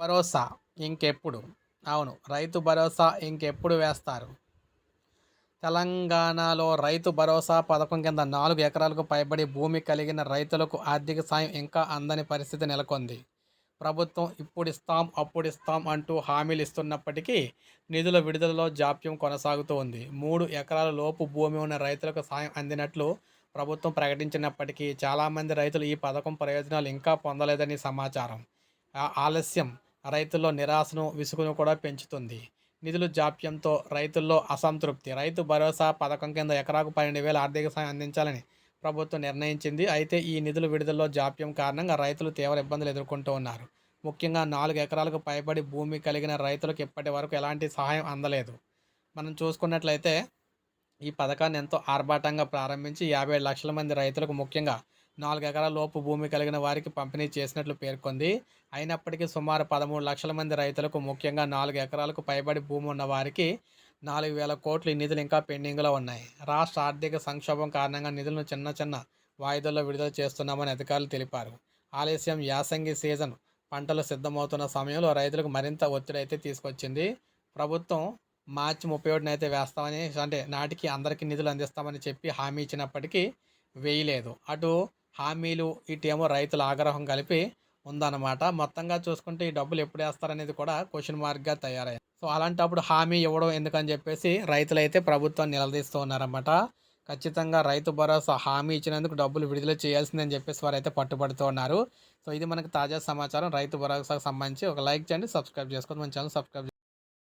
భరోసా ఇంకెప్పుడు? అవును రైతు భరోసా ఇంకెప్పుడు వేస్తారు? తెలంగాణలో రైతు భరోసా పథకం కింద నాలుగు ఎకరాలకు పైబడి భూమి కలిగిన రైతులకు ఆర్థిక సాయం ఇంకా అందని పరిస్థితి నెలకొంది. ప్రభుత్వం ఇప్పుడు ఇస్తాం అప్పుడు ఇస్తాం అంటూ హామీలు ఇస్తున్నప్పటికీ నిధుల విడుదలలో జాప్యం కొనసాగుతూ ఉంది. మూడు ఎకరాల లోపు భూమి ఉన్న రైతులకు సాయం అందినట్లు ప్రభుత్వం ప్రకటించినప్పటికీ చాలామంది రైతులు ఈ పథకం ప్రయోజనాలు ఇంకా పొందలేదని సమాచారం. ఆ ఆలస్యం రైతుల్లో నిరాశను విసుగును కూడా పెంచుతుంది. నిధులు జాప్యంతో రైతుల్లో అసంతృప్తి. రైతు భరోసా పథకం కింద ఎకరాకు పన్నెండు వేల ఆర్థిక సాయం అందించాలని ప్రభుత్వం నిర్ణయించింది. అయితే ఈ నిధులు విడుదలలో జాప్యం కారణంగా రైతులు తీవ్ర ఇబ్బందులు ఎదుర్కొంటూ ఉన్నారు. ముఖ్యంగా నాలుగు ఎకరాలకు పైబడి భూమి కలిగిన రైతులకు ఇప్పటి వరకు ఎలాంటి సహాయం అందలేదు. మనం చూసుకున్నట్లయితే ఈ పథకాన్ని ఎంతో ఆర్భాటంగా ప్రారంభించి యాభై లక్షల మంది రైతులకు ముఖ్యంగా నాలుగు ఎకరాల లోపు భూమి కలిగిన వారికి పంపిణీ చేసినట్లు పేర్కొంది. అయినప్పటికీ సుమారు పదమూడు లక్షల మంది రైతులకు ముఖ్యంగా నాలుగు ఎకరాలకు పైబడి భూమి ఉన్న వారికి నాలుగు వేల కోట్లు ఈ నిధులు ఇంకా పెండింగ్లో ఉన్నాయి. రాష్ట్ర ఆర్థిక సంక్షోభం కారణంగా నిధులను చిన్న చిన్న వాయిదాల్లో విడుదల చేస్తున్నామని అధికారులు తెలిపారు. ఆలస్యం యాసంగి సీజన్ పంటలు సిద్ధమవుతున్న సమయంలో రైతులకు మరింత ఒత్తిడి అయితే తీసుకొచ్చింది. ప్రభుత్వం మార్చి ముప్పై ఒకటిన అయితే వేస్తామని అంటే నాటికి అందరికీ నిధులు అందిస్తామని చెప్పి హామీ ఇచ్చినప్పటికీ వేయలేదు. అటు హామీలు ఇటేమో రైతుల ఆగ్రహం కలిపి ఉందన్నమాట. మొత్తంగా చూసుకుంటే ఈ డబ్బులు ఎప్పుడు వేస్తారనేది కూడా క్వశ్చన్ మార్క్గా తయారయ్యాయి. సో అలాంటప్పుడు హామీ ఇవ్వడం ఎందుకని చెప్పేసి రైతులు అయితే ప్రభుత్వం నిలదీస్తూ ఉన్నారన్నమాట. ఖచ్చితంగా రైతు భరోసా హామీ ఇచ్చినందుకు డబ్బులు విడుదల చేయాల్సిందని చెప్పేసి వారు అయితే పట్టుబడుతూ ఉన్నారు. సో ఇది మనకు తాజా సమాచారం. రైతు భరోసాకు సంబంధించి ఒక లైక్ చేయండి సబ్స్క్రైబ్ చేసుకోండి. మన ఛానల్ సబ్స్క్రైబ్